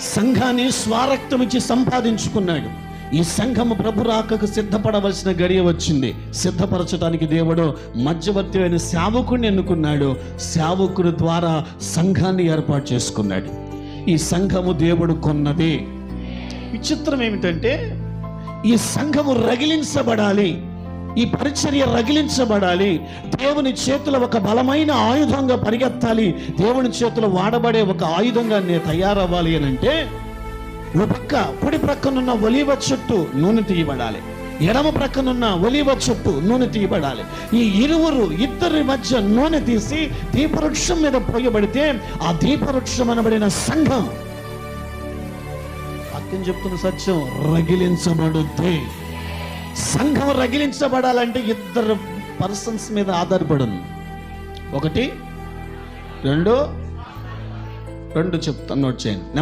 సంఘాన్ని స్వారక్తం ఇచ్చి సంపాదించుకున్నాడు. ఈ సంఘము ప్రభు రాకకు సిద్ధపడవలసిన గడియ వచ్చింది. సిద్ధపరచడానికి దేవుడు మధ్యవర్తి అయిన సేవకుడిని ఎన్నుకున్నాడు. సేవకుడి ద్వారా సంఘాన్ని ఏర్పాటు చేసుకున్నాడు. ఈ సంఘము దేవుడు కొన్నది. విచిత్రం ఏమిటంటే ఈ సంఘము రగిలించబడాలి. ఈ పరిచర్య రగిలించబడాలి. దేవుని చేతిలో ఒక బలమైన ఆయుధంగా పరిగెత్తాలి. దేవుని చేతిలో వాడబడే ఒక ఆయుధంగా నేను తయారవ్వాలి అని అంటే ఓ పక్క కుడి ప్రక్కనున్న ఒలివ చెట్టు నూనె తీయబడాలి. ఎడమ ప్రక్కనున్న ఒలివ చెట్టు నూనె తీయబడాలి. ఈ ఇరువురు ఇద్దరి మధ్య నూనె తీసి దీపవృక్షం మీద పోయబడితే ఆ దీపవృక్షం అనబడిన సంఘం వాక్యం చెప్తున్న సత్యం రగిలించబడుద్ది సంఘం రగిలించబడాలంటే ఇద్దరు పర్సన్స్ మీద ఆధారపడను. ఒకటి రెండు రెండు చెప్తాను నోట్ చేయండి.